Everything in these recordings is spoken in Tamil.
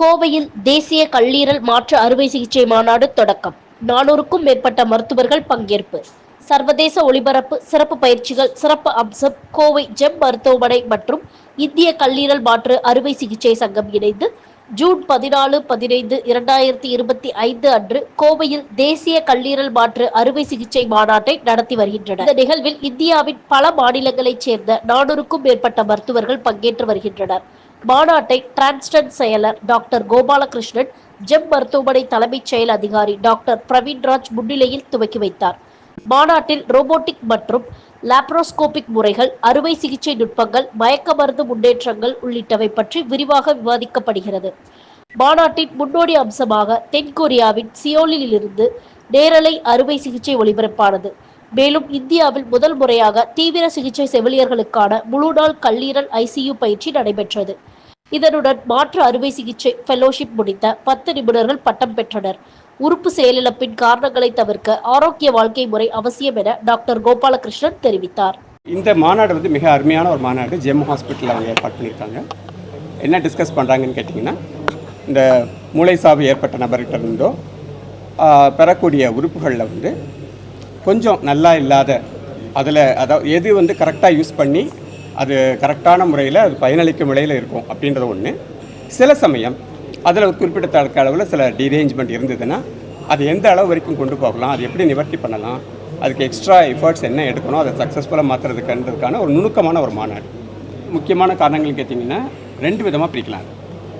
கோவையில் தேசிய கல்லீரல் மாற்று அறுவை சிகிச்சை மாநாடு தொடக்கம். நானூறுக்கும் மேற்பட்ட மருத்துவர்கள் பங்கேற்பு. சர்வதேச ஒளிபரப்பு சிறப்பு பயிற்சிகள் சிறப்பு அம்சம் கோவை ஜெம் மருத்துவமனை மற்றும் இந்திய கல்லீரல் மாற்று அறுவை சிகிச்சை சங்கம் இணைந்து ஜூன் பதினாலு பதினைந்து இரண்டாயிரத்தி இருபத்தி ஐந்து அன்று கோவையில் தேசிய கல்லீரல் மாற்று அறுவை சிகிச்சை மாநாட்டை நடத்தி வருகின்றனர். இந்த நிகழ்வில் இந்தியாவின் பல மாநிலங்களைச் சேர்ந்த நானூறுக்கும் மேற்பட்ட மருத்துவர்கள் பங்கேற்று வருகின்றனர். மாநாட்டை டிரான்ஸ்டன் செயலர் டாக்டர் கோபாலகிருஷ்ணன் ஜெம் மருத்துவமனை தலைமைச் செயல் அதிகாரி டாக்டர் பிரவீன்ராஜ் முன்னிலையில் துவக்கி வைத்தார். மாநாட்டில் ரோபோட்டிக் மற்றும் லாப்ரோஸ்கோபிக் முறைகள் அறுவை சிகிச்சை நுட்பங்கள் மயக்க மருந்து முன்னேற்றங்கள் உள்ளிட்டவை பற்றி விரிவாக விவாதிக்கப்படுகிறது. மாநாட்டின் முன்னோடி அம்சமாக தென்கொரியாவின் சியோலில் இருந்து நேரலை அறுவை சிகிச்சை ஒளிபரப்பானது. மேலும் இந்தியாவில் முதல் முறையாக தீவிர சிகிச்சை செவிலியர்களுக்கான முழுநாள் கல்லீரல் ஐசியு பயிற்சி நடைபெற்றது. இதனுடன் மாற்று அறுவை சிகிச்சை ஃபெலோஷிப் முடித்த பத்து நிபுணர்கள் பட்டம் பெற்றனர். உறுப்பு செயலிழப்பின் காரணங்களை தவிர்க்க ஆரோக்கிய வாழ்க்கை முறை அவசியம் என டாக்டர் கோபாலகிருஷ்ணன் தெரிவித்தார். இந்த மாநாடு வந்து மிக அருமையான ஒரு மாநாடு. ஜெம் ஹாஸ்பிட்டலில் அவங்க ஏற்பாடு பண்ணியிருக்காங்க. என்ன டிஸ்கஸ் பண்ணுறாங்கன்னு கேட்டிங்கன்னா இந்த மூளை சாவு ஏற்பட்ட நபர்கிட்ட இருந்தோ பெறக்கூடிய உறுப்புகளில் வந்து கொஞ்சம் நல்லா இல்லாத அதில் அதாவது எது வந்து கரெக்டாக யூஸ் பண்ணி அது கரெக்டான முறையில் அது பயனளிக்கும் நிலையில் இருக்கும் அப்படின்றது ஒன்று சில சமயம் அதில் ஒரு குறிப்பிடத்தக்க அளவில் சில டிரேஞ்ச்மெண்ட் இருந்ததுன்னா அது எந்த அளவு வரைக்கும் கொண்டு போகலாம் அது எப்படி நிவர்த்தி பண்ணலாம் அதுக்கு எக்ஸ்ட்ரா எஃபர்ட்ஸ் என்ன எடுக்கணும் அதை சக்ஸஸ்ஃபுல்லாக மாற்றுறதுக்குன்றதுக்கான ஒரு நுணுக்கமான ஒரு மாநாடு. முக்கியமான காரணங்கள் கேட்டிங்கன்னா ரெண்டு விதமாக பிரிக்கலாம்.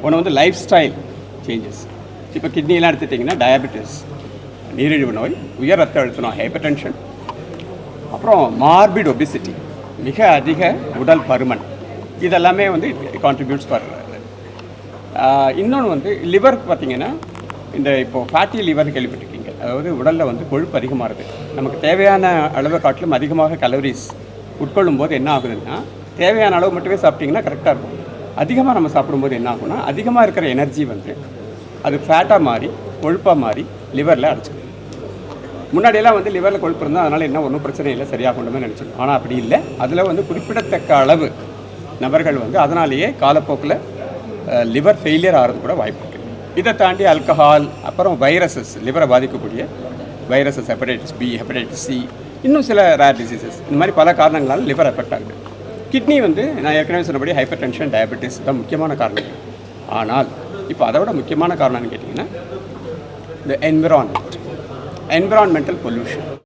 ஒன்று வந்து லைஃப் ஸ்டைல் சேஞ்சஸ் இப்போ கிட்னிலாம் எடுத்துட்டிங்கன்னா டயபெட்டிஸ் நீரிழிவு நோய் உயர் ரத்த அழுத்த நோய் ஹைப்பர்டென்ஷன் அப்புறம் மார்பிட் ஒபிசிட்டி மிக அதிக உடல் பருமன். இதெல்லாமே வந்து கான்ட்ரிபியூட்ஸ் ஃபார் இன்னொன்று வந்து லிவர் பார்த்திங்கன்னா இந்த இப்போ ஃபேட்டி லிவர் கேள்விப்பட்டிருக்கீங்க. அதாவது உடலில் வந்து கொழுப்பு அதிகமாகுது. நமக்கு தேவையான அளவை காட்டிலும் அதிகமாக கலோரிஸ் உட்கொள்ளும் போது என்ன ஆகுதுன்னா தேவையான அளவு மட்டுமே சாப்பிட்டிங்கன்னா கரெக்டாக இருக்கும். அதிகமாக நம்ம சாப்பிடும்போது என்ன ஆகும்னா அதிகமாக இருக்கிற எனர்ஜி வந்து அது ஃபேட்டாக மாறி கொழுப்பாக மாறி லிவரில் அடைச்சிக்கும் முன்னாடியெல்லாம் வந்து லிவரில் கொழுப்பு இருந்தால் அதனால் என்ன ஒன்றும் பிரச்சனை இல்லை சரியாக கொண்டுமே நினச்சிடும் ஆனால் அப்படி இல்லை. அதில் வந்து குறிப்பிடத்தக்க அளவு நபர்கள் வந்து அதனாலேயே காலப்போக்கில் லிவர் ஃபெயிலியர் ஆகிறது கூட வாய்ப்பு இருக்குது இதை தாண்டி ஆல்கஹால் அப்புறம் வைரஸஸ் லிவரை பாதிக்கக்கூடிய viruses hepatitis B hepatitis C இன்னும் சில ரேர் டிசீசஸ் இந்த மாதிரி பல காரணங்களால் லிவர் எஃபெக்ட் ஆகுது. கிட்னி வந்து நான் ஏற்கனவே சொன்னபடி ஹைப்பர் டென்ஷன் டயபெட்டிஸ் தான் முக்கியமான காரணங்கள். ஆனால் இப்போ அதை விட முக்கியமான காரணம்னு கேட்டிங்கன்னா the environment, environmental pollution.